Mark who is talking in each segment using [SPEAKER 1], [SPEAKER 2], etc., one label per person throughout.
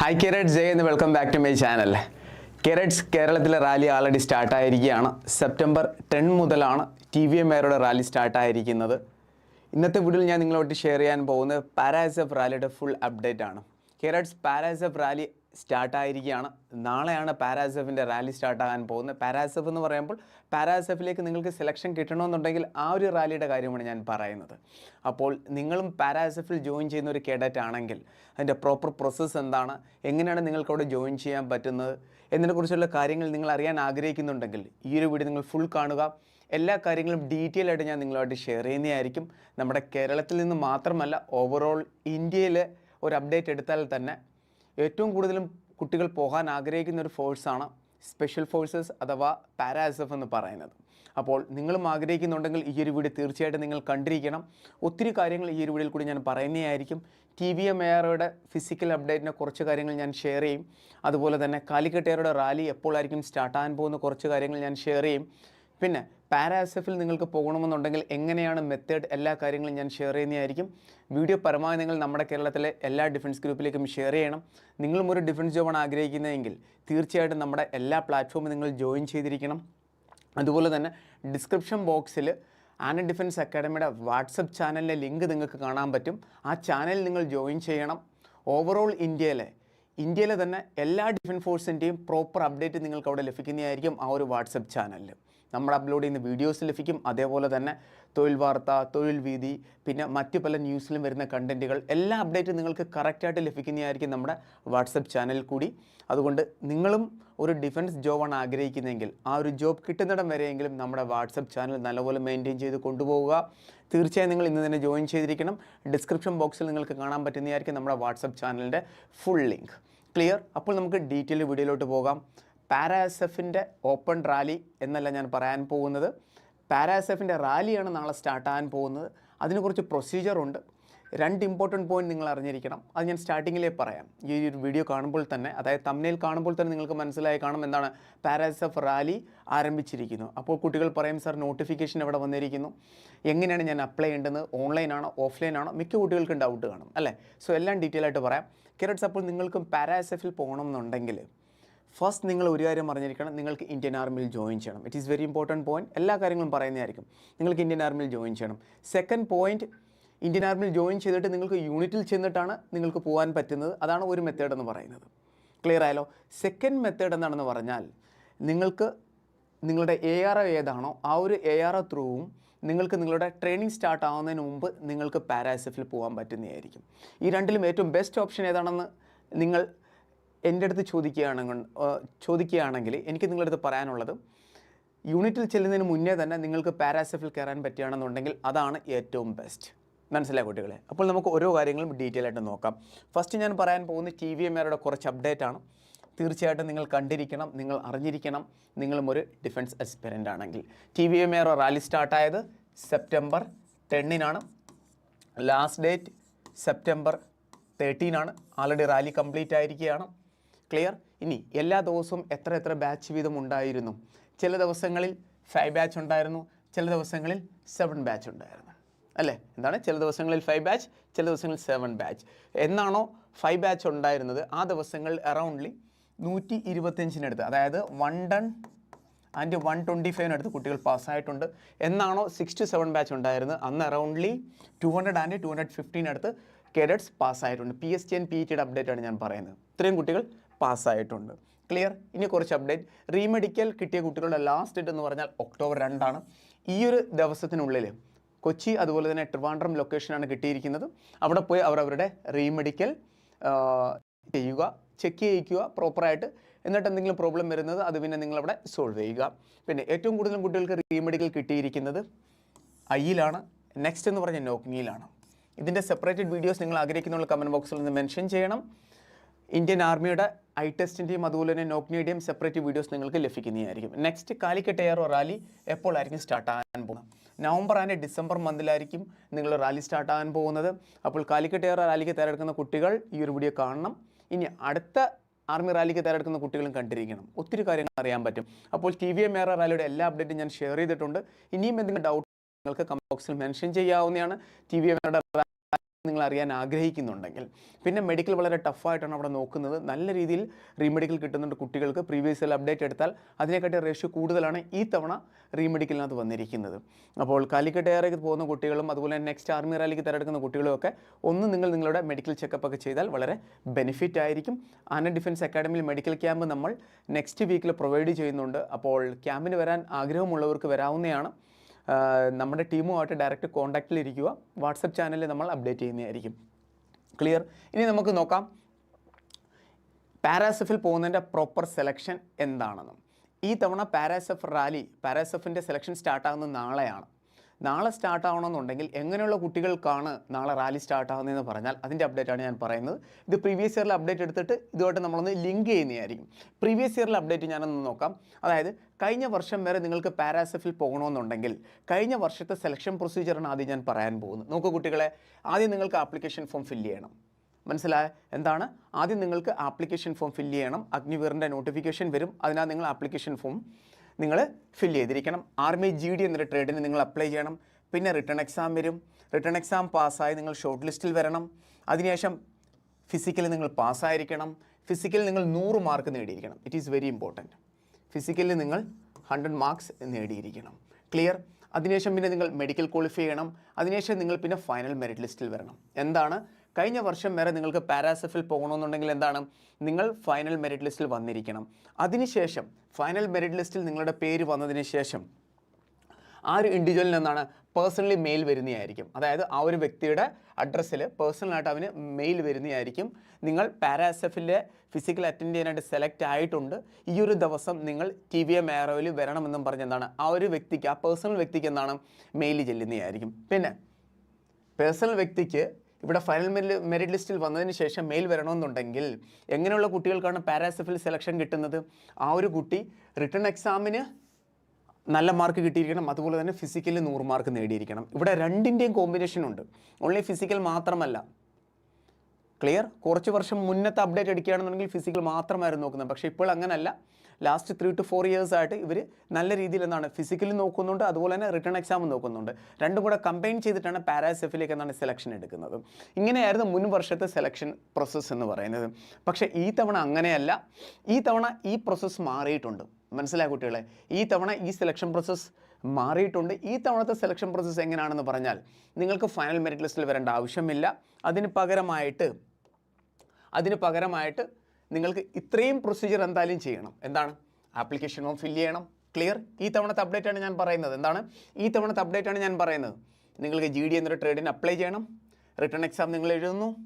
[SPEAKER 1] Hi cadet ജയ് എന്ന് welcome back to my channel cadets കേരളത്തിലെ rally already സ്റ്റാർട്ടായിരിക്കുകയാണ് September ten മുതലാണ് ടി വി എം എയറുടെ റാലി സ്റ്റാർട്ടായിരിക്കുന്നത് ഇന്നത്തെ വീഡിയോയിൽ ഞാൻ നിങ്ങളോട്ട് ഷെയർ ചെയ്യാൻ പോകുന്നത് പാരാസഫ് റാലിയുടെ ഫുൾ അപ്ഡേറ്റ് ആണ്. കേരറ്റ്സ് പാരാസഫ് റാലി സ്റ്റാർട്ടായിരിക്കുകയാണ്. നാളെയാണ് പാരാസെഫിന്റെ റാലി സ്റ്റാർട്ടാകാൻ പോകുന്നത്. പാരാസെഫ് എന്ന് പറയുമ്പോൾ പാരാസെഫിലേക്ക് നിങ്ങൾക്ക് സെലക്ഷൻ കിട്ടണമെന്നുണ്ടെങ്കിൽ ആ ഒരു റാലിയുടെ കാര്യമാണ് ഞാൻ പറയുന്നത്. അപ്പോൾ നിങ്ങളും പാരാസെഫിൽ ജോയിൻ ചെയ്യുന്ന ഒരു കേഡറ്റ് ആണെങ്കിൽ അതിന്റെ പ്രോപ്പർ പ്രോസസ്സ് എന്താണ്? എങ്ങനെയാണ് നിങ്ങൾക്ക് അവിടെ ജോയിൻ ചെയ്യാൻ പറ്റുന്നത്? എന്നതിനെക്കുറിച്ചുള്ള കാര്യങ്ങൾ നിങ്ങൾ അറിയാൻ ആഗ്രഹിക്കുന്നുണ്ടെങ്കിൽ ഈ ഒരു വീഡിയോ നിങ്ങൾ ഫുൾ കാണുക. എല്ലാ കാര്യങ്ങളും ഡീറ്റെയിൽ ആയിട്ട് ഞാൻ നിങ്ങളുമായിട്ട് ഷെയർ ചെയ്യുന്നതായിരിക്കും. നമ്മുടെ കേരളത്തിൽ നിന്ന് മാത്രമല്ല ഓവറോൾ ഇന്ത്യയിലെ ഒരു അപ്ഡേറ്റ് എടുത്താൽ തന്നെ ഏറ്റവും കൂടുതലും കുട്ടികൾ പോകാൻ ആഗ്രഹിക്കുന്ന ഒരു ഫോഴ്സാണ് സ്പെഷ്യൽ ഫോഴ്സസ് അഥവാ പാരാസഫ് എന്ന് പറയുന്നത്. അപ്പോൾ നിങ്ങളും ആഗ്രഹിക്കുന്നുണ്ടെങ്കിൽ ഈ ഒരു വീഡിയോ തീർച്ചയായിട്ടും നിങ്ങൾ കണ്ടിരിക്കണം. ഒത്തിരി കാര്യങ്ങൾ ഈ ഒരു വീഡിയോയിൽ കൂടി ഞാൻ പറയുന്നതായിരിക്കും. ടി വി എം എയറുടെ ഫിസിക്കൽ അപ്ഡേറ്റിനെ കുറച്ച് കാര്യങ്ങൾ ഞാൻ ഷെയർ ചെയ്യും. അതുപോലെ തന്നെ കാലിക്കട്ടയറുടെ റാലി എപ്പോഴായിരിക്കും സ്റ്റാർട്ടാകാൻ പോകുന്ന കുറച്ച് കാര്യങ്ങൾ ഞാൻ ഷെയർ ചെയ്യും. പിന്നെ പാരാസെഫിൽ നിങ്ങൾക്ക് പോകണമെന്നുണ്ടെങ്കിൽ എങ്ങനെയാണ് മെത്തേഡ് എല്ലാ കാര്യങ്ങളും ഞാൻ ഷെയർ ചെയ്യുന്നതായിരിക്കും. വീഡിയോ പരമാവധി നിങ്ങൾ നമ്മുടെ കേരളത്തിലെ എല്ലാ ഡിഫൻസ് ഗ്രൂപ്പിലേക്കും ഷെയർ ചെയ്യണം. നിങ്ങളും ഒരു ഡിഫൻസ് ജോബാണ് ആഗ്രഹിക്കുന്നതെങ്കിൽ തീർച്ചയായിട്ടും നമ്മുടെ എല്ലാ പ്ലാറ്റ്ഫോമും നിങ്ങൾ ജോയിൻ ചെയ്തിരിക്കണം. അതുപോലെ തന്നെ ഡിസ്ക്രിപ്ഷൻ ബോക്സിൽ ആന ഡിഫൻസ് അക്കാഡമിയുടെ വാട്സപ്പ് ചാനലിലെ ലിങ്ക് നിങ്ങൾക്ക് കാണാൻ പറ്റും. ആ ചാനൽ നിങ്ങൾ ജോയിൻ ചെയ്യണം. ഓവറോൾ ഇന്ത്യയിലെ ഇന്ത്യയിലെ തന്നെ എല്ലാ ഡിഫൻസ് ഫോഴ്സിന്റെയും പ്രോപ്പർ അപ്ഡേറ്റ് നിങ്ങൾക്ക് അവിടെ ലഭിക്കുന്നതായിരിക്കും ആ ഒരു വാട്സപ്പ് ചാനലിൽ നമ്മൾ അപ്ലോഡ് ചെയ്യുന്ന വീഡിയോസ് ലഭിക്കും. അതേപോലെ തന്നെ തൊഴിൽ വാർത്ത തൊഴിൽ വീതി പിന്നെ മറ്റ് പല ന്യൂസിലും വരുന്ന കണ്ടന്റുകൾ എല്ലാ അപ്ഡേറ്റും നിങ്ങൾക്ക് കറക്റ്റായിട്ട് ലഭിക്കുന്നതായിരിക്കും നമ്മുടെ വാട്സപ്പ് ചാനലിൽ കൂടി. അതുകൊണ്ട് നിങ്ങളും ഒരു ഡിഫൻസ് ജോബാണ് ആഗ്രഹിക്കുന്നതെങ്കിൽ ആ ഒരു ജോബ് കിട്ടുന്നിടം വരെയെങ്കിലും നമ്മുടെ വാട്സപ്പ് ചാനൽ നല്ലപോലെ മെയിന്റെയിൻ ചെയ്ത് കൊണ്ടുപോവുക. തീർച്ചയായും നിങ്ങൾ ഇന്ന് തന്നെ ജോയിൻ ചെയ്തിരിക്കണം. ഡിസ്ക്രിപ്ഷൻ ബോക്സിൽ നിങ്ങൾക്ക് കാണാൻ പറ്റുന്നതായിരിക്കും നമ്മുടെ വാട്സപ്പ് ചാനലിന്റെ ഫുൾ ലിങ്ക് ക്ലിയർ അപ്പോൾ നമുക്ക് ഡീറ്റെയിൽ വീഡിയോയിലോട്ട് പോകാം. പാരാസെഫിന്റെ ഓപ്പൺ റാലി എന്നല്ല ഞാൻ പറയാൻ പോകുന്നത്. പാരാസെഫിന്റെ റാലിയാണ് നാളെ സ്റ്റാർട്ടാകാൻ പോകുന്നത്. അതിനെക്കുറിച്ച് കുറച്ച് പ്രൊസീജിയറുണ്ട് രണ്ട് ഇമ്പോർട്ടന്റ് പോയിന്റ് നിങ്ങൾ അറിഞ്ഞിരിക്കണം. അത് ഞാൻ സ്റ്റാർട്ടിങ്ങിലേ പറയാം. ഈ ഒരു വീഡിയോ കാണുമ്പോൾ തന്നെ അതായത് തമ്മിൽ കാണുമ്പോൾ തന്നെ നിങ്ങൾക്ക് മനസ്സിലായി കാണും എന്താണ് പാരാസെഫ് റാലി ആരംഭിച്ചിരിക്കുന്നു. അപ്പോൾ കുട്ടികൾ പറയും സാർ നോട്ടിഫിക്കേഷൻ എവിടെ വന്നിരിക്കുന്നു? എങ്ങനെയാണ് ഞാൻ അപ്ലൈ ചെയ്യേണ്ടത്? ഓൺലൈനാണോ ഓഫ്ലൈനാണോ മിക്ക കുട്ടികൾക്കും ഡൗട്ട് കാണും അല്ലേ? സോ എല്ലാം ഡീറ്റെയിൽ ആയിട്ട് പറയാം. കിരട്സ് അപ്പോൾ നിങ്ങൾക്കും പാരാസെഫിൽ പോകണം എന്നുണ്ടെങ്കിൽ ഫസ്റ്റ് നിങ്ങൾ ഒരു കാര്യം അറിഞ്ഞിരിക്കണം. നിങ്ങൾക്ക് ഇന്ത്യൻ ആർമിയിൽ ജോയിൻ ചെയ്യണം. It is very important point എല്ലാ കാര്യങ്ങളും പറയുന്നതായിരിക്കും. നിങ്ങൾക്ക് ഇന്ത്യൻ ആർമിയിൽ ജോയിൻ ചെയ്യണം. സെക്കൻഡ് പോയിന്റ് ഇന്ത്യൻ ആർമിയിൽ ജോയിൻ ചെയ്തിട്ട് നിങ്ങൾക്ക് യൂണിറ്റിൽ ചെന്നിട്ടാണ് നിങ്ങൾക്ക് പോകാൻ പറ്റുന്നത്. അതാണ് ഒരു മെത്തേഡ് എന്ന് പറയുന്നത്. ക്ലിയർ ആയാലോ സെക്കൻഡ് മെത്തേഡ് എന്താണെന്ന് പറഞ്ഞാൽ നിങ്ങൾക്ക് നിങ്ങളുടെ എ ആർ ഒ ഏതാണോ ആ ഒരു എ ആർ ഒ ത്രൂവും നിങ്ങൾക്ക് നിങ്ങളുടെ ട്രെയിനിങ് സ്റ്റാർട്ട് ആവുന്നതിന് മുമ്പ് നിങ്ങൾക്ക് പാരാസെഫിൽ പോകാൻ പറ്റുന്നതായിരിക്കും. ഈ രണ്ടിലും ഏറ്റവും ബെസ്റ്റ് ഓപ്ഷൻ ഏതാണെന്ന് നിങ്ങൾ എന്റെ അടുത്ത് ചോദിക്കുകയാണെങ്കിൽ ചോദിക്കുകയാണെങ്കിൽ എനിക്ക് നിങ്ങളുടെ അടുത്ത് പറയാനുള്ളത് യൂണിറ്റിൽ ചെല്ലുന്നതിന് മുന്നേ തന്നെ നിങ്ങൾക്ക് പാരാസെഫിൽ കയറാൻ പറ്റുകയാണെന്നുണ്ടെങ്കിൽ അതാണ് ഏറ്റവും ബെസ്റ്റ് മനസ്സിലായ കുട്ടികളെ? അപ്പോൾ നമുക്ക് ഓരോ കാര്യങ്ങളും ഡീറ്റെയിൽ ആയിട്ട് നോക്കാം. ഫസ്റ്റ് ഞാൻ പറയാൻ പോകുന്ന ടി വി എം ആരുടെ കുറച്ച് അപ്ഡേറ്റ് ആണ്. തീർച്ചയായിട്ടും നിങ്ങൾ കണ്ടിരിക്കണം നിങ്ങൾ അറിഞ്ഞിരിക്കണം നിങ്ങളും ഒരു ഡിഫൻസ് എക്സ്പെരന്റ് ആണെങ്കിൽ. T V M ARO rally സ്റ്റാർട്ടായത് September ടെന്നിനാണ് ലാസ്റ്റ് ഡേറ്റ് സെപ്റ്റംബർ തേർട്ടീനാണ് ആൾറെഡി റാലി കംപ്ലീറ്റ് ആയിരിക്കുകയാണ്. ക്ലിയർ? ഇനി എല്ലാ ദിവസവും എത്ര എത്ര ബാച്ച് വീതം ഉണ്ടായിരുന്നു? ചില ദിവസങ്ങളിൽ ഫൈവ് ബാച്ച് ഉണ്ടായിരുന്നു ചില ദിവസങ്ങളിൽ സെവൻ ബാച്ച് ഉണ്ടായിരുന്നു. അല്ലേ? എന്താണ്? ചില ദിവസങ്ങളിൽ ഫൈവ് ബാച്ച് ചില ദിവസങ്ങളിൽ സെവൻ ബാച്ച് എന്നാണോ ഫൈവ് ബാച്ച് ഉണ്ടായിരുന്നത്? ആ ദിവസങ്ങളിൽ അറൗണ്ട്ലി നൂറ്റി ഇരുപത്തഞ്ചിനടുത്ത് അതായത് one ton and one twenty ഫൈവിനടുത്ത് കുട്ടികൾ പാസ്സായിട്ടുണ്ട് എന്നാണോ സിക്സ് ടു സെവൻ ബാച്ച് ഉണ്ടായിരുന്നത്? അന്ന് aroundly two hundred and two hundred ഫിഫ്റ്റീനടുത്ത് cadets പാസ്സായിട്ടുണ്ട് P S T and P ടിയുടെ അപ്ഡേറ്റ് ആണ് ഞാൻ പറയുന്നത്. ഇത്രയും കുട്ടികൾ പാസ്സായിട്ടുണ്ട്. ക്ലിയർ ഇനി കുറച്ച് അപ്ഡേറ്റ് റീമെഡിക്കൽ കിട്ടിയ കുട്ടികളുടെ ലാസ്റ്റ് ഡേറ്റ് എന്ന് പറഞ്ഞാൽ ഒക്ടോബർ രണ്ടാണ്. ഈ ഒരു ദിവസത്തിനുള്ളിൽ കൊച്ചി അതുപോലെ തന്നെ ട്രിവാൻഡ്രം ലൊക്കേഷനാണ് കിട്ടിയിരിക്കുന്നത്. അവിടെ പോയി അവർ അവരുടെ റീമെഡിക്കൽ ചെയ്യുക ചെക്ക് ചെയ്യിക്കുക പ്രോപ്പറായിട്ട് എന്നിട്ട് എന്തെങ്കിലും പ്രോബ്ലം വരുന്നത് അത് പിന്നെ നിങ്ങളവിടെ സോൾവ് ചെയ്യുക. പിന്നെ ഏറ്റവും കൂടുതൽ കുട്ടികൾക്ക് റീമെഡിക്കൽ കിട്ടിയിരിക്കുന്നത് ഐയിലാണ് നെക്സ്റ്റ് എന്ന് പറഞ്ഞ നോക്കിങ്ങിയിലാണ് ഇതിന്റെ സെപ്പറേറ്റഡ് വീഡിയോസ് നിങ്ങൾ ആഗ്രഹിക്കുന്നുള്ള കമന്റ് ബോക്സിൽ നിന്ന് മെൻഷൻ ചെയ്യണം. ഇന്ത്യൻ ആർമിയുടെ ഐ ടെസ്റ്റിന്റെയും അതുപോലെ തന്നെ നോക്നിയുടെയും സെപ്പറേറ്റ് വീഡിയോസ് നിങ്ങൾക്ക് ലഭിക്കുന്നതായിരിക്കും. നെക്സ്റ്റ് കാലിക്കറ്റ് എയറോ റാലി എപ്പോഴായിരിക്കും സ്റ്റാർട്ട് ആകാൻ പോകുന്നത്? നവംബർ ആൻഡ് ഡിസംബർ മന്തിലായിരിക്കും നിങ്ങൾ റാലി സ്റ്റാർട്ട് ആകാൻ പോകുന്നത്. അപ്പോൾ കാലിക്കറ്റ് എയറോ റാലിക്ക് തയ്യാറെടുക്കുന്ന കുട്ടികൾ ഈ ഒരു വീഡിയോ കാണണം. ഇനി അടുത്ത ആർമി റാലിക്ക് തയ്യാറെടുക്കുന്ന കുട്ടികളും കണ്ടിരിക്കണം. ഒത്തിരി കാര്യങ്ങൾ അറിയാൻ പറ്റും. അപ്പോൾ ടി വി എം എയർ റാലിയുടെ എല്ലാ അപ്ഡേറ്റും ഞാൻ ഷെയർ ചെയ്തിട്ടുണ്ട്. ഇനിയും എന്തെങ്കിലും ഡൗട്ട് നിങ്ങൾക്ക് കമന്റ് ബോക്സിൽ മെൻഷൻ ചെയ്യാവുന്നതാണ്. ടി വി എം നിങ്ങൾ അറിയാൻ ആഗ്രഹിക്കുന്നുണ്ടെങ്കിൽ. പിന്നെ മെഡിക്കൽ വളരെ ടഫായിട്ടാണ് അവിടെ നോക്കുന്നത്. നല്ല രീതിയിൽ റീമെഡിക്കൽ കിട്ടുന്നുണ്ട് കുട്ടികൾക്ക്. പ്രീവിയസ് ഇയർ അപ്ഡേറ്റ് എടുത്താൽ അതിനെക്കാട്ടി റേഷ്യോ കൂടുതലാണ് ഈ തവണ റീമെഡിക്കലിനകത്ത് വന്നിരിക്കുന്നത്. അപ്പോൾ കാലിക്കറ്റ് എയറേക്ക് പോകുന്ന കുട്ടികളും അതുപോലെ നെക്സ്റ്റ് ആർമി റാലിക്ക് തിരഞ്ഞെടുക്കുന്ന കുട്ടികളും ഒക്കെ ഒന്ന് നിങ്ങൾ നിങ്ങളുടെ മെഡിക്കൽ ചെക്കപ്പ് ഒക്കെ ചെയ്താൽ വളരെ ബെനിഫിറ്റ് ആയിരിക്കും. ആന ഡിഫൻസ് അക്കാഡമിയിൽ മെഡിക്കൽ ക്യാമ്പ് നമ്മൾ നെക്സ്റ്റ് വീക്കിൽ പ്രൊവൈഡ് ചെയ്യുന്നുണ്ട്. അപ്പോൾ ക്യാമ്പിന് വരാൻ ആഗ്രഹമുള്ളവർക്ക് വരാവുന്നതാണ്. നമ്മുടെ ടീമുമായിട്ട് ഡയറക്റ്റ് കോൺടാക്റ്റിലിരിക്കുക വാട്സപ്പ് ചാനലിൽ നമ്മൾ അപ്ഡേറ്റ് ചെയ്യുന്നതായിരിക്കും. ക്ലിയർ ഇനി നമുക്ക് നോക്കാം. പാരാസെഫിൽ പോകുന്നതിന്റെ പ്രോപ്പർ സെലക്ഷൻ എന്താണെന്നും. ഈ തവണ പാരാസെഫ് റാലി പാരാസെഫിന്റെ സെലക്ഷൻ സ്റ്റാർട്ടാകുന്നത് നാളെയാണ്. നാളെ സ്റ്റാർട്ട് ആവണമെന്നുണ്ടെങ്കിൽ എങ്ങനെയുള്ള കുട്ടികൾക്കാണ് നാളെ റാലി സ്റ്റാർട്ട് ആകുന്നതെന്ന് പറഞ്ഞാൽ അതിന്റെ അപ്ഡേറ്റാണ് ഞാൻ പറയുന്നത്. ഇത് പ്രീവിയസ് ഇയറിൽ അപ്ഡേറ്റ് എടുത്തിട്ട് ഇതുമായിട്ട് നമ്മളൊന്ന് ലിങ്ക് ചെയ്യുന്നതായിരിക്കും. പ്രീവിയസ് ഇയറിൽ അപ്ഡേറ്റ് ഞാനൊന്ന് നോക്കാം. അതായത് കഴിഞ്ഞ വർഷം വരെ നിങ്ങൾക്ക് പാരാസെഫിൽ പോകണമെന്നുണ്ടെങ്കിൽ കഴിഞ്ഞ വർഷത്തെ സെലക്ഷൻ പ്രൊസീജിയറാണ് ആദ്യം ഞാൻ പറയാൻ പോകുന്നത്. നോക്കൂ കുട്ടികളെ ആദ്യം നിങ്ങൾക്ക് ആപ്ലിക്കേഷൻ ഫോം ഫില്ല് ചെയ്യണം. മനസ്സിലായ? എന്താണ്? ആദ്യം നിങ്ങൾക്ക് ആപ്ലിക്കേഷൻ ഫോം ഫില്ല് ചെയ്യണം. അഗ്നിവീറിന്റെ നോട്ടിഫിക്കേഷൻ വരും. അതിനാൽ നിങ്ങൾ ആപ്ലിക്കേഷൻ ഫോം നിങ്ങൾ ഫിൽ ചെയ്തിരിക്കണം. ആർമി ജി ഡി എന്നൊരു ട്രേഡിന് നിങ്ങൾ അപ്ലൈ ചെയ്യണം. പിന്നെ റിട്ടേൺ എക്സാം വരും. റിട്ടേൺ എക്സാം പാസ്സായി നിങ്ങൾ ഷോർട്ട് ലിസ്റ്റിൽ വരണം. അതിനുശേഷം ഫിസിക്കലി നിങ്ങൾ പാസ്സായിരിക്കണം ഫിസിക്കലി നിങ്ങൾ നൂറ് mark നേടിയിരിക്കണം. It is very important physically നിങ്ങൾ ഹൺഡ്രഡ് മാർക്സ് നേടിയിരിക്കണം. ക്ലിയർ അതിനുശേഷം പിന്നെ നിങ്ങൾ മെഡിക്കൽ ക്വാളിഫൈ ചെയ്യണം. അതിനുശേഷം നിങ്ങൾ പിന്നെ ഫൈനൽ മെറിറ്റ് ലിസ്റ്റിൽ വരണം. എന്താണ്? കഴിഞ്ഞ വർഷം വരെ നിങ്ങൾക്ക് പാരാസെഫിൽ പോകണമെന്നുണ്ടെങ്കിൽ എന്താണ്? നിങ്ങൾ ഫൈനൽ മെറിറ്റ് ലിസ്റ്റിൽ വന്നിരിക്കണം. അതിനുശേഷം ഫൈനൽ മെറിറ്റ് ലിസ്റ്റിൽ നിങ്ങളുടെ പേര് വന്നതിന് ശേഷം ആ ഒരു ഇൻഡിവിജ്വലിൽ നിന്നാണ് പേഴ്സണലി മെയിൽ വരുന്നതായിരിക്കും. അതായത് ആ ഒരു വ്യക്തിയുടെ അഡ്രസ്സിൽ പേഴ്സണലായിട്ട് അവന് മെയിൽ വരുന്നതായിരിക്കും. നിങ്ങൾ പാരാസെഫിലെ ഫിസിക്കൽ അറ്റൻഡ് ചെയ്യാനായിട്ട് സെലക്ട് ആയിട്ടുണ്ട്. ഈ ഒരു ദിവസം നിങ്ങൾ ടി വി എം എയറോയിൽ വരണമെന്നും പറഞ്ഞ് എന്താണ്? ആ ഒരു വ്യക്തിക്ക് ആ പേഴ്സണൽ വ്യക്തിക്ക് എന്താണ്? മെയിൽ ചെല്ലുന്നതായിരിക്കും. പിന്നെ പേഴ്സണൽ വ്യക്തിക്ക് ഇവിടെ ഫൈനൽ മെറിറ്റ് ലിസ്റ്റിൽ വന്നതിന് ശേഷം മെയിൽ വരണമെന്നുണ്ടെങ്കിൽ എങ്ങനെയുള്ള കുട്ടികൾക്കാണ് പാരാസെഫിൽ സെലക്ഷൻ കിട്ടുന്നത്? ആ ഒരു കുട്ടി റിട്ടേൺ എക്സാമിന് നല്ല മാർക്ക് കിട്ടിയിരിക്കണം. അതുപോലെ തന്നെ ഫിസിക്കലിൽ നൂറ് മാർക്ക് നേടിയിരിക്കണം. ഇവിടെ രണ്ടിന്റെയും കോമ്പിനേഷൻ ഉണ്ട്. ഓൺലി ഫിസിക്കൽ മാത്രമല്ല. ക്ലിയർ കുറച്ച് വർഷം മുന്നത്തെ അപ്ഡേറ്റ് അടിക്കുകയാണെന്നുണ്ടെങ്കിൽ ഫിസിക്കൽ മാത്രമായിരുന്നു നോക്കുന്നത്. പക്ഷേ ഇപ്പോൾ അങ്ങനല്ല. Last three to four years ആയിട്ട് ഇവർ നല്ല രീതിയിൽ എന്താണ് ഫിസിക്കലി നോക്കുന്നുണ്ട് അതുപോലെ തന്നെ റിട്ടേൺ എക്സാം നോക്കുന്നുണ്ട്. രണ്ടും കൂടെ കമ്പൈൻ ചെയ്തിട്ടാണ് പാരാസെഫിലേക്ക് എന്താണ് സെലക്ഷൻ എടുക്കുന്നത്. ഇങ്ങനെയായിരുന്നു മുൻ വർഷത്തെ സെലക്ഷൻ പ്രോസസ്സ് എന്ന് പറയുന്നത്. പക്ഷേ ഈ തവണ അങ്ങനെയല്ല. ഈ തവണ ഈ പ്രോസസ്സ് മാറിയിട്ടുണ്ട്. മനസ്സിലായ കുട്ടികളെ? ഈ തവണ ഈ സെലക്ഷൻ പ്രോസസ്സ് മാറിയിട്ടുണ്ട്. ഈ തവണത്തെ സെലക്ഷൻ പ്രോസസ്സ് എങ്ങനെയാണെന്ന് പറഞ്ഞാൽ നിങ്ങൾക്ക് ഫൈനൽ മെറിറ്റ് ലിസ്റ്റിൽ വരേണ്ട ആവശ്യമില്ല. അതിന് പകരമായിട്ട് അതിന് പകരമായിട്ട് നിങ്ങൾക്ക് ഇത്രയും പ്രൊസീജിയർ എന്തായാലും ചെയ്യണം. എന്താണ്? ആപ്ലിക്കേഷൻ ഫോം ഫില്ല് ചെയ്യണം. ക്ലിയർ ഈ തവണത്തെ അപ്ഡേറ്റ് ആണ് ഞാൻ പറയുന്നത്. എന്താണ്? ഈ തവണത്തെ അപ്ഡേറ്റ് ആണ് ഞാൻ പറയുന്നത്. നിങ്ങൾക്ക് ജി ഡി എന്നൊരു ട്രേഡിന് അപ്ലൈ ചെയ്യണം. റിട്ടേൺ എക്സാം നിങ്ങൾ എഴുതുന്നു.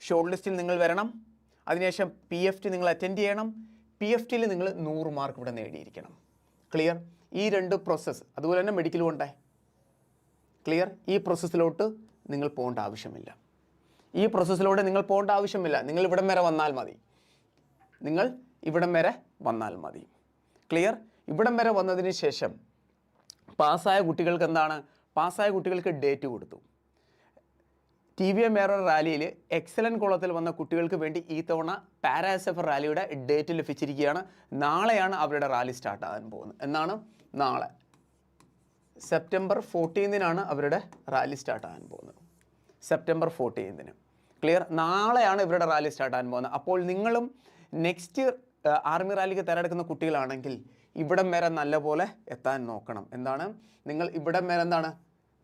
[SPEAKER 1] ഷോർട്ട് ലിസ്റ്റിൽ നിങ്ങൾ വരണം. അതിനുശേഷം പി എഫ് ടി നിങ്ങൾ അറ്റൻഡ് ചെയ്യണം. പി എഫ് ടിയിൽ നിങ്ങൾ നൂറ് മാർക്ക് ഇവിടെ നേടിയിരിക്കണം. ക്ലിയർ ഈ രണ്ട് പ്രോസസ്സ് അതുപോലെ തന്നെ മെഡിക്കലും ഉണ്ടായി ക്ലിയർ ഈ പ്രോസസ്സിലോട്ട് നിങ്ങൾ പോകേണ്ട ആവശ്യമില്ല. ഈ പ്രോസസ്സിലൂടെ നിങ്ങൾ പോകേണ്ട ആവശ്യമില്ല. നിങ്ങൾ ഇവിടം വരെ വന്നാൽ മതി. നിങ്ങൾ ഇവിടം വരെ വന്നാൽ മതി. ക്ലിയർ ഇവിടം വരെ വന്നതിന് ശേഷം പാസ്സായ കുട്ടികൾക്ക് എന്താണ്? പാസ്സായ കുട്ടികൾക്ക് ഡേറ്റ് കൊടുത്തു. ടി വി എം എയറോ റാലിയിൽ എക്സലന്റ് കോളത്തിൽ വന്ന കുട്ടികൾക്ക് വേണ്ടി ഈ തവണ പാരാസെഫർ റാലിയുടെ ഡേറ്റ് ലഭിച്ചിരിക്കുകയാണ്. നാളെയാണ് അവരുടെ റാലി സ്റ്റാർട്ട് ആകാൻ പോകുന്നത്. എന്നാണ്? നാളെ. സെപ്റ്റംബർ ഫോർട്ടീൻതിനാണ് അവരുടെ റാലി സ്റ്റാർട്ട് ആകാൻ പോകുന്നത്. സെപ്റ്റംബർ ഫോർട്ടീൻതിന് ക്ലിയർ നാളെയാണ് ഇവരുടെ റാലി സ്റ്റാർട്ട് ആകാൻ പോകുന്നത്. അപ്പോൾ നിങ്ങളും നെക്സ്റ്റ് ആർമി റാലിക്ക് തിരഞ്ഞെടുക്കുന്ന കുട്ടികളാണെങ്കിൽ ഇവിടം വരെ നല്ലപോലെ എത്താൻ നോക്കണം. എന്താണ്? നിങ്ങൾ ഇവിടം വരെ എന്താണ്?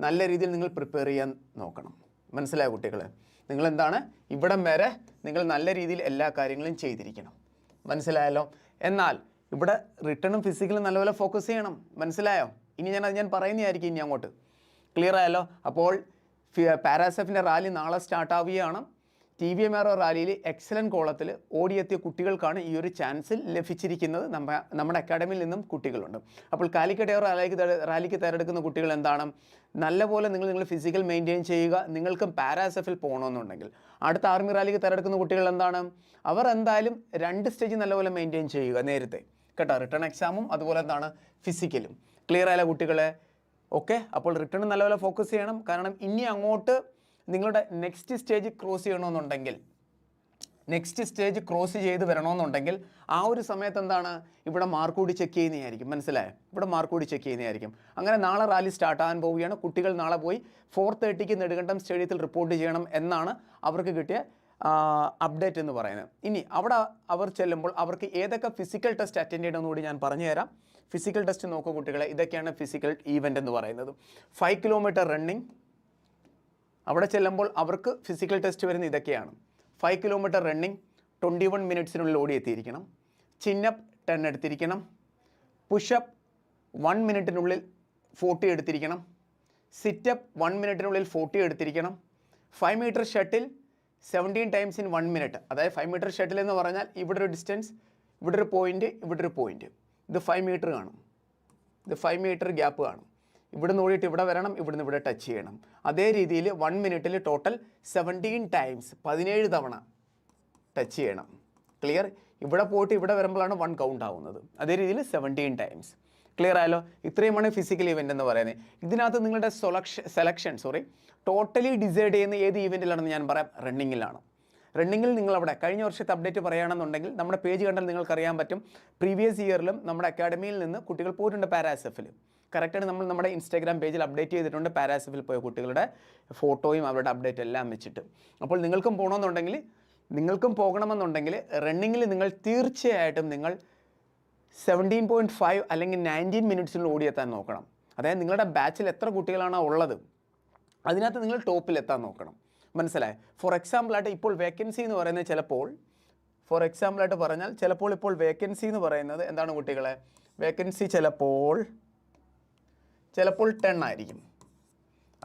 [SPEAKER 1] നല്ല രീതിയിൽ നിങ്ങൾ പ്രിപ്പയർ ചെയ്യാൻ നോക്കണം. മനസ്സിലായ കുട്ടികൾ നിങ്ങൾ എന്താണ് ഇവിടം വരെ നിങ്ങൾ നല്ല രീതിയിൽ എല്ലാ കാര്യങ്ങളും ചെയ്തിരിക്കണം. മനസ്സിലായല്ലോ? എന്നാൽ ഇവിടെ റിട്ടേണും ഫിസിക്കലും നല്ലപോലെ ഫോക്കസ് ചെയ്യണം. മനസ്സിലായോ? ഇനി ഞാൻ അത് ഞാൻ പറയുന്നതായിരിക്കും ഇനി അങ്ങോട്ട്. ക്ലിയർ ആയല്ലോ? അപ്പോൾ പാരാസെഫിന്റെ റാലി നാളെ സ്റ്റാർട്ട് ആവുകയാണ്. ടി വി എം ആർ റാലിയിൽ എക്സലന്റ് കോളത്തിൽ ഓടിയെത്തിയ കുട്ടികൾക്കാണ് ഈ ഒരു ചാൻസ് ലഭിച്ചിരിക്കുന്നത് നമ്മ നമ്മുടെ അക്കാഡമിയിൽ നിന്നും കുട്ടികളുണ്ട്. അപ്പോൾ കാലിക്കറ്റ് എയർ റാലിക്ക് റാലിക്ക് തിരഞ്ഞെടുക്കുന്ന കുട്ടികൾ എന്താണ്? നല്ലപോലെ നിങ്ങൾ നിങ്ങൾ ഫിസിക്കൽ മെയിന്റെയിൻ ചെയ്യുക നിങ്ങൾക്കും പാരാസെഫിൽ പോകണമെന്നുണ്ടെങ്കിൽ. അടുത്ത ആർമി റാലിക്ക് തിരഞ്ഞെടുക്കുന്ന കുട്ടികൾ എന്താണ്? അവർ എന്തായാലും രണ്ട് സ്റ്റേജ് നല്ലപോലെ മെയിന്റെയിൻ ചെയ്യുക നേരത്തെ. കേട്ടോ റിട്ടേൺ എക്സാമും അതുപോലെ എന്താണ്? ഫിസിക്കലും ക്ലിയർ ആയ കുട്ടികളെ? ഓക്കെ അപ്പോൾ റിട്ടേൺ നല്ലപോലെ ഫോക്കസ് ചെയ്യണം. കാരണം ഇനി അങ്ങോട്ട് നിങ്ങളുടെ നെക്സ്റ്റ് സ്റ്റേജ് ക്രോസ് ചെയ്യണമെന്നുണ്ടെങ്കിൽ നെക്സ്റ്റ് സ്റ്റേജ് ക്രോസ് ചെയ്ത് വരണമെന്നുണ്ടെങ്കിൽ ആ ഒരു സമയത്ത് എന്താണ്? ഇവിടെ മാർക്ക് കൂടി ചെക്ക് ചെയ്യുന്നതായിരിക്കും. മനസ്സിലായോ? ഇവിടെ മാർക്ക് കൂടി ചെക്ക് ചെയ്യുന്നതായിരിക്കും. അങ്ങനെ നാളെ റാലി സ്റ്റാർട്ട് ആകാൻ പോവുകയാണ്. കുട്ടികൾ നാളെ പോയി ഫോർ തേർട്ടിക്ക് നെടുകണ്ടം സ്റ്റേഡിയത്തിൽ റിപ്പോർട്ട് ചെയ്യണം എന്നാണ് അവർക്ക് കിട്ടിയ അപ്ഡേറ്റ് എന്ന് പറയുന്നത്. ഇനി അവിടെ അവർ ചെല്ലുമ്പോൾ അവർക്ക് ഏതൊക്കെ ഫിസിക്കൽ ടെസ്റ്റ് അറ്റൻഡ് ചെയ്യണമെന്ന് കൂടി ഞാൻ പറഞ്ഞു തരാം ഫിസിക്കൽ ടെസ്റ്റ് നോക്കൂ കുട്ടികളെ. ഇതൊക്കെയാണ് ഫിസിക്കൽ ഈവന്റ് എന്ന് പറയുന്നത്. ഫൈവ് കിലോമീറ്റർ റണ്ണിങ് അവിടെ ചെല്ലുമ്പോൾ അവർക്ക് ഫിസിക്കൽ ടെസ്റ്റ് വരുന്ന ഇതൊക്കെയാണ്. Five kilometre running twenty one മിനിറ്റ്സിനുള്ളിൽ ഓടിയെത്തിയിരിക്കണം. ചിന്നപ്പ് ടെൻ എടുത്തിരിക്കണം. പുഷപ്പ് വൺ മിനിറ്റിനുള്ളിൽ ഫോർട്ടി എടുത്തിരിക്കണം. സിറ്റപ്പ് വൺ മിനിറ്റിനുള്ളിൽ forty എടുത്തിരിക്കണം. Five metre shuttle seventeen times in one minute അതായത് ഫൈവ് മീറ്റർ ഷട്ടിൽ എന്ന് പറഞ്ഞാൽ ഇവിടെ ഒരു ഡിസ്റ്റൻസ് ഇവിടെ ഒരു പോയിന്റ് ഇവിടെ ഒരു പോയിന്റ് ഇത് ഫൈവ് മീറ്റർ കാണും. ഇത് ഫൈവ് മീറ്റർ ഗ്യാപ്പ് കാണും. ഇവിടുന്ന് ഓടിയിട്ട് ഇവിടെ വരണം ഇവിടുന്ന് ഇവിടെ ടച്ച് ചെയ്യണം. അതേ രീതിയിൽ വൺ മിനിറ്റിൽ ടോട്ടൽ സെവന്റീൻ ടൈംസ് പതിനേഴ് തവണ ടച്ച് ചെയ്യണം. ക്ലിയർ ഇവിടെ പോയിട്ട് ഇവിടെ വരുമ്പോഴാണ് വൺ കൗണ്ട് ആവുന്നത്. അതേ രീതിയിൽ സെവന്റീൻ ടൈംസ് ക്ലിയർ ആയാലോ ഇത്രയുമാണ് ഫിസിക്കൽ ഇവന്റ് എന്ന് പറയുന്നത്. ഇതിനകത്ത് നിങ്ങളുടെ selection selection sorry totally decide ചെയ്യുന്ന ഏത് ഇവന്റിലാണെന്ന് ഞാൻ പറയാം. റണ്ണിങ്ങിലാണ് റണ്ണിങ്ങിൽ നിങ്ങളവിടെ കഴിഞ്ഞ വർഷത്തെ അപ്ഡേറ്റ് പറയുകയാണെന്നുണ്ടെങ്കിൽ നമ്മുടെ പേജ് കണ്ടാൽ നിങ്ങൾക്ക് അറിയാൻ പറ്റും പ്രീവിയസ് ഇയറിലും നമ്മുടെ അക്കാഡമിയിൽ നിന്ന് കുട്ടികൾ പോയിട്ടുണ്ട് പാരാസെഫിൽ കറക്റ്റായിട്ട് നമ്മൾ നമ്മുടെ ഇൻസ്റ്റാഗ്രാം പേജിൽ അപ്ഡേറ്റ് ചെയ്തിട്ടുണ്ട് പാരാസിഫിൽ പോയ കുട്ടികളുടെ ഫോട്ടോയും അവരുടെ അപ്ഡേറ്റ് എല്ലാം വെച്ചിട്ട്. അപ്പോൾ നിങ്ങൾക്കും പോകണമെന്നുണ്ടെങ്കിൽ നിങ്ങൾക്കും പോകണമെന്നുണ്ടെങ്കിൽ റണ്ണിങ്ങിൽ നിങ്ങൾ തീർച്ചയായിട്ടും നിങ്ങൾ സെവന്റീൻ പോയിന്റ് ഫൈവ് അല്ലെങ്കിൽ നയന്റീൻ മിനിറ്റ്സിനുള്ളിൽ ഓടിയെത്താൻ നോക്കണം. അതായത് നിങ്ങളുടെ ബാച്ചിൽ എത്ര കുട്ടികളാണ് ഉള്ളത് അതിനകത്ത് നിങ്ങൾ ടോപ്പിലെത്താൻ നോക്കണം. മനസ്സിലായി? ഫോർ എക്സാമ്പിളായിട്ട് ഇപ്പോൾ വേക്കൻസി എന്ന് പറയുന്നത് ചിലപ്പോൾ ഫോർ എക്സാമ്പിളായിട്ട് പറഞ്ഞാൽ ചിലപ്പോൾ ഇപ്പോൾ വേക്കൻസി എന്ന് പറയുന്നത് എന്താണ് കുട്ടികളെ? വേക്കൻസി ചിലപ്പോൾ ചിലപ്പോൾ ടെൻ ആയിരിക്കും.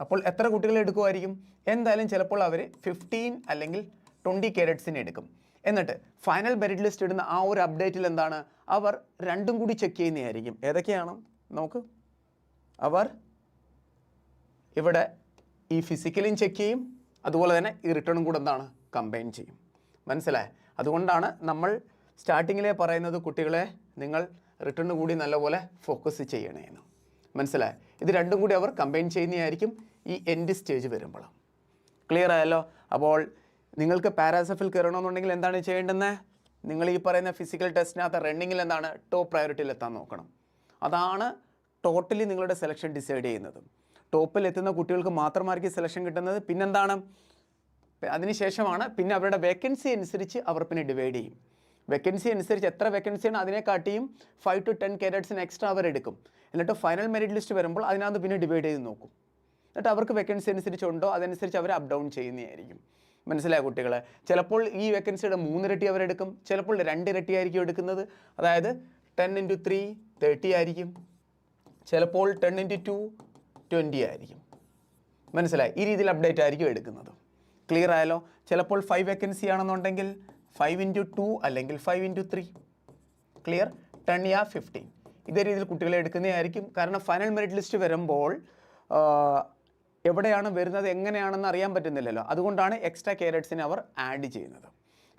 [SPEAKER 1] അപ്പോൾ എത്ര കുട്ടികൾ എടുക്കുമായിരിക്കും? എന്തായാലും ചിലപ്പോൾ അവർ ഫിഫ്റ്റീൻ അല്ലെങ്കിൽ ട്വന്റി കേഡറ്റ്സിനെ എടുക്കും. എന്നിട്ട് ഫൈനൽ മെറിറ്റ് ലിസ്റ്റ് ഇടുന്ന ആ ഒരു അപ്ഡേറ്റിൽ എന്താണ്? അവർ രണ്ടും കൂടി ചെക്ക് ചെയ്യുന്നതായിരിക്കും. ഏതൊക്കെയാണ്? നമുക്ക് അവർ ഇവിടെ ഈ ഫിസിക്കലും ചെക്ക് ചെയ്യും. അതുപോലെ തന്നെ ഈ റിട്ടേണും കൂടെ എന്താണ്? കമ്പൈൻ ചെയ്യും. മനസ്സിലായി? അതുകൊണ്ടാണ് നമ്മൾ സ്റ്റാർട്ടിങ്ങിലേ പറയുന്നത് കുട്ടികളെ നിങ്ങൾ റിട്ടേൺ കൂടി നല്ലപോലെ ഫോക്കസ് ചെയ്യണേന്ന്. മനസ്സിലായി? ഇത് രണ്ടും കൂടി അവർ കമ്പൈൻ ചെയ്യുന്നതായിരിക്കും ഈ എൻഡ് സ്റ്റേജ് വരുമ്പോൾ ക്ലിയർ ആയല്ലോ? അപ്പോൾ നിങ്ങൾക്ക് പാരാസഫിൽ കയറണമെന്നുണ്ടെങ്കിൽ എന്താണ് ചെയ്യേണ്ടത് നിങ്ങൾ ഈ പറയുന്ന ഫിസിക്കൽ ടെസ്റ്റിനകത്ത് റണ്ണിങ്ങിൽ എന്താണ്? ടോപ്പ് പ്രയോറിറ്റിയിൽ എത്താൻ നോക്കണം. അതാണ് ടോട്ടലി നിങ്ങളുടെ സെലക്ഷൻ ഡിസൈഡ് ചെയ്യുന്നത്. ടോപ്പിൽ എത്തുന്ന കുട്ടികൾക്ക് മാത്രമായിരിക്കും സെലക്ഷൻ കിട്ടുന്നത്. പിന്നെന്താണ്? അതിനുശേഷമാണ് പിന്നെ അവരുടെ വേക്കൻസി അനുസരിച്ച് അവർ പിന്നെ ഡിവൈഡ് ചെയ്യും. വേക്കൻസി അനുസരിച്ച് എത്ര വെക്കൻസിയാണ് അതിനെക്കാട്ടിയും ഫൈവ് ടു ടെൻ കാരറ്റ്സിന് എക്സ്ട്രാ അവർ എടുക്കും. എന്നിട്ട് ഫൈനൽ മെറിറ്റ് ലിസ്റ്റ് വരുമ്പോൾ അതിനകത്ത് പിന്നെ ഡിവൈഡ് ചെയ്ത് നോക്കും. എന്നിട്ട് അവർക്ക് വെക്കൻസി അനുസരിച്ചുണ്ടോ അതനുസരിച്ച് അവർ അപ് ഡൗൺ ചെയ്യുന്നതായിരിക്കും. മനസ്സിലായ കുട്ടികളെ? ചിലപ്പോൾ ഈ വെക്കൻസിയുടെ മൂന്നിരട്ടി അവരെടുക്കും ചിലപ്പോൾ രണ്ടിരട്ടി ആയിരിക്കും എടുക്കുന്നത്. അതായത് ടെൻ ഇന്റു ത്രീ തേർട്ടി ആയിരിക്കും. ചിലപ്പോൾ ടെൻ ഇന്റു ടു ട്വന്റി ആയിരിക്കും. മനസ്സിലായി? ഈ രീതിയിൽ അപ്ഡേറ്റ് ആയിരിക്കും എടുക്കുന്നത്. ക്ലിയർ ആയാലോ ചിലപ്പോൾ ഫൈവ് വെക്കൻസി ആണെന്നുണ്ടെങ്കിൽ ഫൈവ് ഇന്റു ടു അല്ലെങ്കിൽ five into three clear ten യാ ഫിഫ്റ്റീൻ ഇതേ രീതിയിൽ കുട്ടികളെ എടുക്കുന്നതായിരിക്കും. കാരണം ഫൈനൽ മെറിറ്റ് ലിസ്റ്റ് വരുമ്പോൾ എവിടെയാണ് വരുന്നത് എങ്ങനെയാണെന്ന് അറിയാൻ പറ്റുന്നില്ലല്ലോ. അതുകൊണ്ടാണ് എക്സ്ട്രാ കേരറ്റ്സിനെ അവർ ആഡ് ചെയ്യുന്നത്.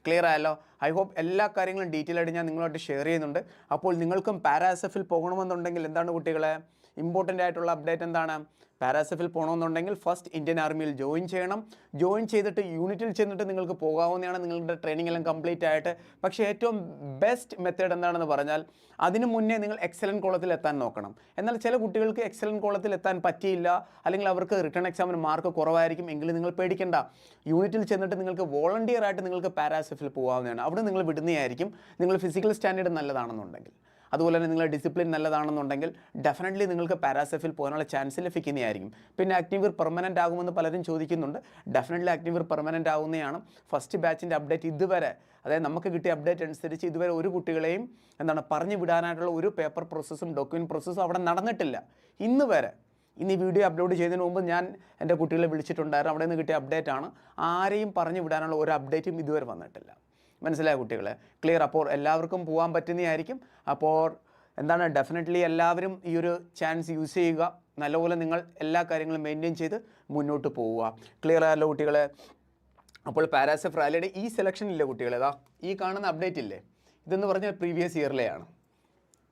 [SPEAKER 1] ക്ലിയർ ആയല്ലോ? ഐ ഹോപ്പ് എല്ലാ കാര്യങ്ങളും ഡീറ്റെയിൽ ആയിട്ട് ഞാൻ നിങ്ങളായിട്ട് ഷെയർ ചെയ്യുന്നുണ്ട്. അപ്പോൾ നിങ്ങൾക്കും പാരാസെഫിൽ പോകണമെന്നുണ്ടെങ്കിൽ എന്താണ് കുട്ടികളെ? ഇമ്പോർട്ടന്റ് ആയിട്ടുള്ള അപ്ഡേറ്റ് എന്താണ്? പാരാസഫിൽ പോകണമെന്നുണ്ടെങ്കിൽ ഫസ്റ്റ് ഇന്ത്യൻ ആർമിയിൽ ജോയിൻ ചെയ്യണം. ജോയിൻ ചെയ്തിട്ട് യൂണിറ്റിൽ ചെന്നിട്ട് നിങ്ങൾക്ക് പോകാവുന്നതാണ്. നിങ്ങളുടെ ട്രെയിനിങ് എല്ലാം കംപ്ലീറ്റ് ആയിട്ട്. പക്ഷേ ഏറ്റവും ബെസ്റ്റ് മെത്തേഡ് എന്താണെന്ന് പറഞ്ഞാൽ അതിനു മുന്നേ നിങ്ങൾ എക്സലന്റ് കോളത്തിൽ എത്താൻ നോക്കണം. എന്നാൽ ചില കുട്ടികൾക്ക് എക്സലന്റ് കോളത്തിൽ എത്താൻ പറ്റിയില്ല. അല്ലെങ്കിൽ അവർക്ക് റിട്ടേൺ എക്സാമിന് മാർക്ക് കുറവായിരിക്കും. എങ്കിലും നിങ്ങൾ പേടിക്കേണ്ട. യൂണിറ്റിൽ ചെന്നിട്ട് നിങ്ങൾക്ക് വോളണ്ടിയർ ആയിട്ട് നിങ്ങൾക്ക് പാരാസെഫിൽ പോകാവുന്നതാണ്. അവിടെ നിങ്ങൾ വിടുന്നതായിരിക്കും. നിങ്ങൾ ഫിസിക്കൽ സ്റ്റാൻഡേർഡ് നല്ലതാണെന്നുണ്ടെങ്കിൽ. അതുപോലെ തന്നെ നിങ്ങളുടെ ഡിസിപ്ലിൻ നല്ലതാണെന്നുണ്ടെങ്കിൽ ഡെഫിനറ്റ്ലി നിങ്ങൾക്ക് പാരാസെഫിൽ പോകാനുള്ള ചാൻസ് ലഭിക്കുന്നതായിരിക്കും. പിന്നെ അഗ്നിവീർ പെർമനന്റ് ആകുമെന്ന് പലരും ചോദിക്കുന്നുണ്ട്. ഡെഫിനറ്റ്ലി അഗ്നിവീർ പെർമനന്റ് ആവുന്നതാണ്. ഫസ്റ്റ് ബാച്ചിന്റെ അപ്ഡേറ്റ് ഇതുവരെ അതായത് നമുക്ക് കിട്ടിയ അപ്ഡേറ്റ് അനുസരിച്ച് ഇതുവരെ ഒരു കുട്ടികളെയും എന്താണ് പറഞ്ഞു വിടാനായിട്ടുള്ള ഒരു പേപ്പർ പ്രോസസ്സും ഡോക്യുമെന്റ് പ്രോസസ്സും അവിടെ നടന്നിട്ടില്ല. ഇന്ന് വരെ ഇന്ന് ഈ വീഡിയോ അപ്ലോഡ് ചെയ്തതിന് മുമ്പ് ഞാൻ എന്റെ കുട്ടികളെ വിളിച്ചിട്ടുണ്ടായിരുന്നു. അവിടെ നിന്ന് കിട്ടിയ അപ്ഡേറ്റ് ആണ്. ആരെയും പറഞ്ഞു വിടാനുള്ള ഒരു അപ്ഡേറ്റും ഇതുവരെ വന്നിട്ടില്ല. മനസ്സിലായ കുട്ടികളെ? ക്ലിയർ അപ്പോൾ എല്ലാവർക്കും പോകാൻ പറ്റുന്നതായിരിക്കും. അപ്പോൾ എന്താണ്? ഡെഫിനറ്റ്ലി എല്ലാവരും ഈ ഒരു ചാൻസ് യൂസ് ചെയ്യുക. നല്ലപോലെ നിങ്ങൾ എല്ലാ കാര്യങ്ങളും മെയിന്റെയിൻ ചെയ്ത് മുന്നോട്ട് പോവുക. ക്ലിയർ ആയല്ലോ കുട്ടികളെ? അപ്പോൾ പാരാസെഫ് റാലിയുടെ ഈ സെലക്ഷൻ ഇല്ലേ കുട്ടികളെ? ഈ കാണുന്ന അപ്ഡേറ്റ് ഇല്ലേ? ഇതെന്ന് പറഞ്ഞാൽ പ്രീവിയസ് ഇയറിലെയാണ്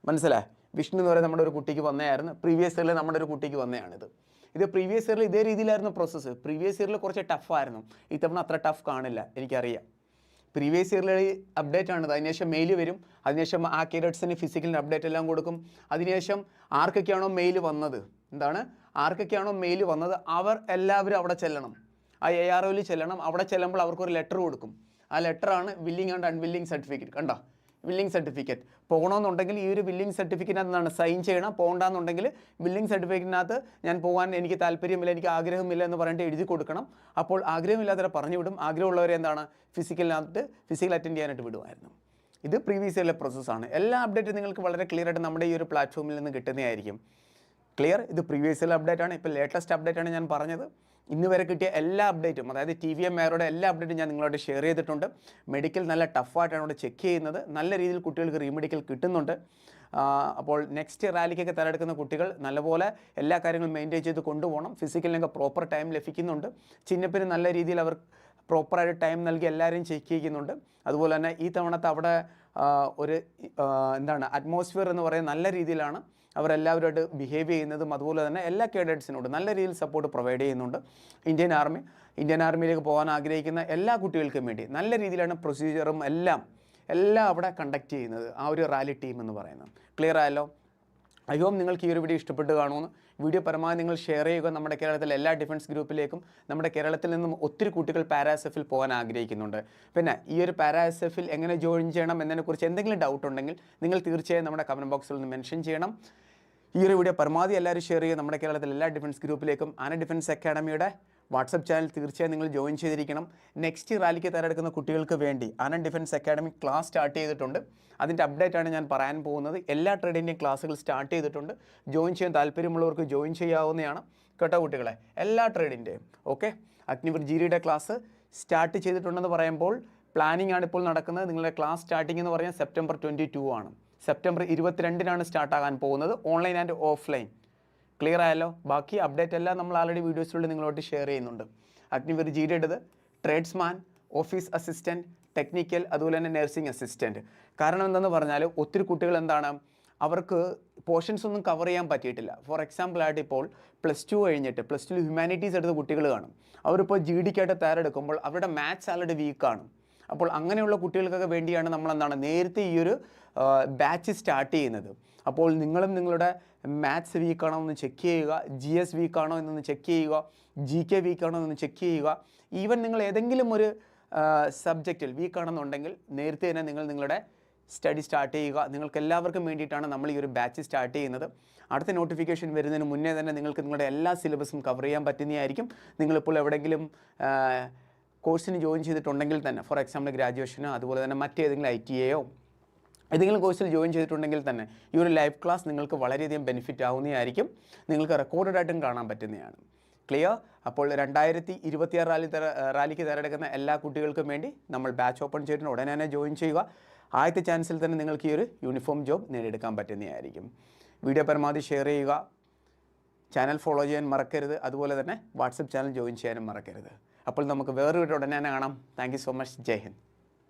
[SPEAKER 1] മനസ്സിലായി? വിഷ്ണു എന്ന് പറയുന്ന നമ്മുടെ ഒരു കുട്ടിക്ക് വന്നതായിരുന്നു. പ്രീവിയസ് ഇയറിൽ നമ്മുടെ ഒരു കുട്ടിക്ക് വന്നതാണിത്. ഇത് പ്രീവിയസ് ഇയറിൽ ഇതേ രീതിയിലായിരുന്നു പ്രോസസ്സ് പ്രീവിയസ് ഇയറിൽ കുറച്ച് ടഫായിരുന്നു ഇത്തവണ അത്ര ടഫ് കാണില്ല. എനിക്കറിയാം. പ്രീവിയസ് ഇയറിലെ അപ്ഡേറ്റ് ആണ് അതിനുശേഷം മെയിൽ വരും. അതിനുശേഷം ആ കേഡറ്റ്സിന് ഫിസിക്കലിന് അപ്ഡേറ്റ് എല്ലാം കൊടുക്കും. അതിനുശേഷം ആർക്കൊക്കെയാണോ മെയിൽ വന്നത്? എന്താണ്? ആർക്കൊക്കെയാണോ മെയിൽ വന്നത്? അവർ എല്ലാവരും അവിടെ ചെല്ലണം. ആ എ ആർ ഒയിൽ ചെല്ലണം. അവിടെ ചെല്ലുമ്പോൾ അവർക്കൊരു ലെറ്റർ കൊടുക്കും. ആ ലെറ്ററാണ് വില്ലിംഗ് ആൻഡ് അൺവില്ലിംഗ് സർട്ടിഫിക്കറ്റ് കണ്ടോ? വില്ലിംഗ് സർട്ടിഫിക്കറ്റ് പോകണമെന്നുണ്ടെങ്കിൽ ഈ ഒരു ബില്ലിംഗ് സർട്ടിഫിക്കറ്റിനകത്ത് നിന്നാണ് സൈൻ ചെയ്യണം. പോകണ്ടെന്നുണ്ടെങ്കിൽ ബില്ലിംഗ് സർട്ടിഫിക്കറ്റിനകത്ത് ഞാൻ പോകാൻ എനിക്ക് താല്പര്യമില്ല എനിക്ക് ആഗ്രഹമില്ല എന്ന് പറഞ്ഞിട്ട് എഴുതി കൊടുക്കണം. അപ്പോൾ ആഗ്രഹമില്ലാത്തവരെ പറഞ്ഞു വിടും. ആഗ്രഹമുള്ളവരെ എന്താണ്? ഫിസിക്കലിനകത്ത് ഫിസിക്കൽ അറ്റൻഡ് ചെയ്യാനായിട്ട് വിടുമായിരുന്നു. ഇത് പ്രീവിയസ് ഇയറിലെ പ്രോസസ്സാണ് എല്ലാ അപ്ഡേറ്റും നിങ്ങൾക്ക് വളരെ ക്ലിയർ ആയിട്ട് നമ്മുടെ ഈ ഒരു പ്ലാറ്റ്ഫോമിൽ നിന്ന് കിട്ടുന്നതായിരിക്കും. ക്ലിയർ ഇത് പ്രീവിയസ് അപ്ഡേറ്റ് ആണ്. ഇപ്പോൾ ലേറ്റസ്റ്റ് അപ്ഡേറ്റ് ആണ് ഞാൻ പറഞ്ഞത്. ഇന്ന് വരെ കിട്ടിയ എല്ലാ അപ്ഡേറ്റും അതായത് ടി വി എം മേറോടെ എല്ലാ അപ്ഡേറ്റും ഞാൻ നിങ്ങളോട് ഷെയർ ചെയ്തിട്ടുണ്ട്. മെഡിക്കൽ നല്ല ടഫായിട്ടാണ് അവിടെ ചെക്ക് ചെയ്യുന്നത്. നല്ല രീതിയിൽ കുട്ടികൾക്ക് റീമെഡിക്കൽ കിട്ടുന്നുണ്ട്. അപ്പോൾ നെക്സ്റ്റ് റാലിക്കൊക്കെ തയ്യാറെടുക്കുന്ന കുട്ടികൾ നല്ലപോലെ എല്ലാ കാര്യങ്ങളും മെയിന്റെയിൻ ചെയ്ത് കൊണ്ടുപോകണം. ഫിസിക്കലിനൊക്കെ പ്രോപ്പർ ടൈം ലഭിക്കുന്നുണ്ട്. ചിന്നപ്പിന് നല്ല രീതിയിൽ അവർ പ്രോപ്പറായിട്ട് ടൈം നൽകി എല്ലാവരെയും ചെക്ക് ചെയ്യുന്നുണ്ട്. അതുപോലെ തന്നെ ഈ തവണത്തെ അവിടെ ഒരു എന്താണ് അറ്റ്മോസ്ഫിയർ എന്ന് പറയുന്നത് നല്ല രീതിയിലാണ്. അവരെല്ലാവരുമായിട്ട് ബിഹേവ് ചെയ്യുന്നതും അതുപോലെ തന്നെ എല്ലാ കേഡറ്റ്സിനോടും നല്ല രീതിയിൽ സപ്പോർട്ട് പ്രൊവൈഡ് ചെയ്യുന്നുണ്ട്. ഇന്ത്യൻ ആർമി ഇന്ത്യൻ ആർമിയിലേക്ക് പോകാൻ ആഗ്രഹിക്കുന്ന എല്ലാ കുട്ടികൾക്കും വേണ്ടി നല്ല രീതിയിലാണ് പ്രൊസീജിയറും എല്ലാം എല്ലാം അവിടെ കണ്ടക്ട് ചെയ്യുന്നത്. ആ ഒരു റാലി ടീം എന്ന് പറയുന്നത്. ക്ലിയർ ആയല്ലോ? ഐ ഹോപ്പ് നിങ്ങൾക്ക് ഈ ഒരു വീഡിയോ ഇഷ്ടപ്പെട്ട് കാണുമെന്ന്. വീഡിയോ പരമാവധി നിങ്ങൾ ഷെയർ ചെയ്യുക. നമ്മുടെ കേരളത്തിലെ എല്ലാ ഡിഫൻസ് ഗ്രൂപ്പിലേക്കും നമ്മുടെ കേരളത്തിൽ നിന്നും ഒത്തിരി കുട്ടികൾ പാരാസെഫിൽ പോകാൻ ആഗ്രഹിക്കുന്നുണ്ട്. പിന്നെ ഈ ഒരു പാരാസെഫിൽ എങ്ങനെ ജോയിൻ ചെയ്യണം എന്നതിനെക്കുറിച്ച് എന്തെങ്കിലും ഡൗട്ട് ഉണ്ടെങ്കിൽ നിങ്ങൾ തീർച്ചയായും നമ്മുടെ കമന്റ് ബോക്സിൽ ഒന്ന് മെൻഷൻ ചെയ്യണം. ഈ ഒരു വീഡിയോ പരമാവധി എല്ലാവരും ഷെയർ ചെയ്യുക. നമ്മുടെ കേരളത്തിലെ എല്ലാ ഡിഫൻസ് ഗ്രൂപ്പിലേക്കും ആന ഡിഫൻസ് അക്കാഡമിയുടെ വാട്സപ്പ് ചാനൽ തീർച്ചയായും നിങ്ങൾ ജോയിൻ ചെയ്തിരിക്കണം. നെക്സ്റ്റ് റാലിക്ക് തയ്യാറെടുക്കുന്ന കുട്ടികൾക്ക് വേണ്ടി Anand defence academy class start ചെയ്തിട്ടുണ്ട്. അതിന്റെ അപ്ഡേറ്റ് ആണ് ഞാൻ പറയാൻ പോകുന്നത്. എല്ലാ ട്രേഡിന്റെയും ക്ലാസ്സുകൾ സ്റ്റാർട്ട് ചെയ്തിട്ടുണ്ട്. ജോയിൻ ചെയ്യാൻ താല്പര്യമുള്ളവർക്ക് ജോയിൻ ചെയ്യാവുന്നതാണ് കേട്ടോ കുട്ടികളെ? എല്ലാ ട്രേഡിന്റെയും ഓക്കെ അഗ്നിവർ ജിരിയുടെ ക്ലാസ് സ്റ്റാർട്ട് ചെയ്തിട്ടുണ്ടെന്ന് പറയുമ്പോൾ പ്ലാനിംഗ് ആണ് ഇപ്പോൾ നടക്കുന്നത്. നിങ്ങളുടെ ക്ലാസ് സ്റ്റാർട്ടിംഗ് എന്ന് പറഞ്ഞാൽ സെപ്റ്റംബർ ട്വന്റി ആണ്. സെപ്റ്റംബർ ഇരുപത്തിരണ്ടിനാണ് സ്റ്റാർട്ടാകാൻ പോകുന്നത്. ഓൺലൈൻ ആൻഡ് ഓഫ്ലൈൻ ക്ലിയർ ആയല്ലോ? ബാക്കി അപ്ഡേറ്റ് എല്ലാം നമ്മൾ ആൾറെഡി വീഡിയോസിലൂടെ നിങ്ങളോട്ട് ഷെയർ ചെയ്യുന്നുണ്ട്. അഗ്നിവർ ജിയുടേത് ട്രേഡ്സ്മാൻ ഓഫീസ് അസിസ്റ്റന്റ് ടെക്നിക്കൽ അതുപോലെ തന്നെ നഴ്സിംഗ് അസിസ്റ്റന്റ് കാരണം എന്തെന്ന് പറഞ്ഞാൽ ഒത്തിരി കുട്ടികൾ എന്താണ് അവർക്ക് പോർഷൻസ് ഒന്നും കവർ ചെയ്യാൻ പറ്റിയിട്ടില്ല. ഫോർ എക്സാമ്പിൾ ആയിട്ട് ഇപ്പോൾ പ്ലസ് ടു കഴിഞ്ഞിട്ട് പ്ലസ് ടു ഹ്യൂമാനിറ്റീസ് എടുത്ത കുട്ടികൾ കാണും. അവരിപ്പോൾ ജി ഡിക്കായിട്ട് തയ്യാറെടുക്കുമ്പോൾ അവരുടെ മാത്സ് ആളുടെ വീക്കാണ് അപ്പോൾ അങ്ങനെയുള്ള കുട്ടികൾക്കൊക്കെ വേണ്ടിയാണ് നമ്മൾ എന്താണ് നേരത്തെ ഈ ഒരു ബാച്ച് സ്റ്റാർട്ട് ചെയ്യുന്നത്. അപ്പോൾ നിങ്ങളും നിങ്ങളുടെ മാത്സ് വീക്ക് ആണോ എന്ന് ചെക്ക് ചെയ്യുക ജി എസ് ആണോ എന്നൊന്ന് ചെക്ക് ചെയ്യുക ജി കെ ആണോ എന്നൊന്ന് ചെക്ക് ചെയ്യുക. ഈവൻ നിങ്ങൾ ഏതെങ്കിലും ഒരു സബ്ജക്റ്റിൽ വീക്കാണെന്നുണ്ടെങ്കിൽ നേരത്തെ തന്നെ നിങ്ങൾ നിങ്ങളുടെ സ്റ്റഡി സ്റ്റാർട്ട് ചെയ്യുക. നിങ്ങൾക്ക് എല്ലാവർക്കും വേണ്ടിയിട്ടാണ് നമ്മൾ ഈ ഒരു ബാച്ച് സ്റ്റാർട്ട് ചെയ്യുന്നത്. അടുത്ത നോട്ടിഫിക്കേഷൻ വരുന്നതിന് മുന്നേ തന്നെ നിങ്ങൾക്ക് നിങ്ങളുടെ എല്ലാ സിലബസും കവർ ചെയ്യാൻ പറ്റുന്നതായിരിക്കും. നിങ്ങളിപ്പോൾ എവിടെയെങ്കിലും കോഴ്സിന് ജോയിൻ ചെയ്തിട്ടുണ്ടെങ്കിൽ തന്നെ ഫോർ എക്സാമ്പിൾ ഗ്രാജുവേഷനോ അതുപോലെ തന്നെ മറ്റേതെങ്കിലും ഐ ടി എയോ ഏതെങ്കിലും കോഴ്സിൽ ജോയിൻ ചെയ്തിട്ടുണ്ടെങ്കിൽ തന്നെ ഈ ഒരു ലൈവ് ക്ലാസ് നിങ്ങൾക്ക് വളരെയധികം ബെനിഫിറ്റ് ആവുന്നതായിരിക്കും. നിങ്ങൾക്ക് റെക്കോർഡഡ് ആയിട്ടും കാണാൻ പറ്റുന്നതാണ്. ക്ലിയർ അപ്പോൾ രണ്ടായിരത്തി ഇരുപത്തിയാറ് റാലി റാലിക്ക് തയ്യാറെടുക്കുന്ന എല്ലാ കുട്ടികൾക്കും വേണ്ടി നമ്മൾ ബാച്ച് ഓപ്പൺ ചെയ്തിട്ടുണ്ട്. ഉടനെ തന്നെ ജോയിൻ ചെയ്യുക. ആദ്യത്തെ ചാൻസിൽ തന്നെ നിങ്ങൾക്ക് ഈ ഒരു യൂണിഫോം ജോബ് നേടിയെടുക്കാൻ പറ്റുന്നതായിരിക്കും. വീഡിയോ പരമാവധി ഷെയർ ചെയ്യുക. ചാനൽ ഫോളോ ചെയ്യാൻ മറക്കരുത്. അതുപോലെ തന്നെ വാട്സപ്പ് ചാനൽ ജോയിൻ ചെയ്യാനും മറക്കരുത്. അപ്പോൾ നമുക്ക് വേറൊരു ഉടനെ തന്നെ കാണാം. താങ്ക് സോ മച്ച് ജയ് ഹിന്ദ്.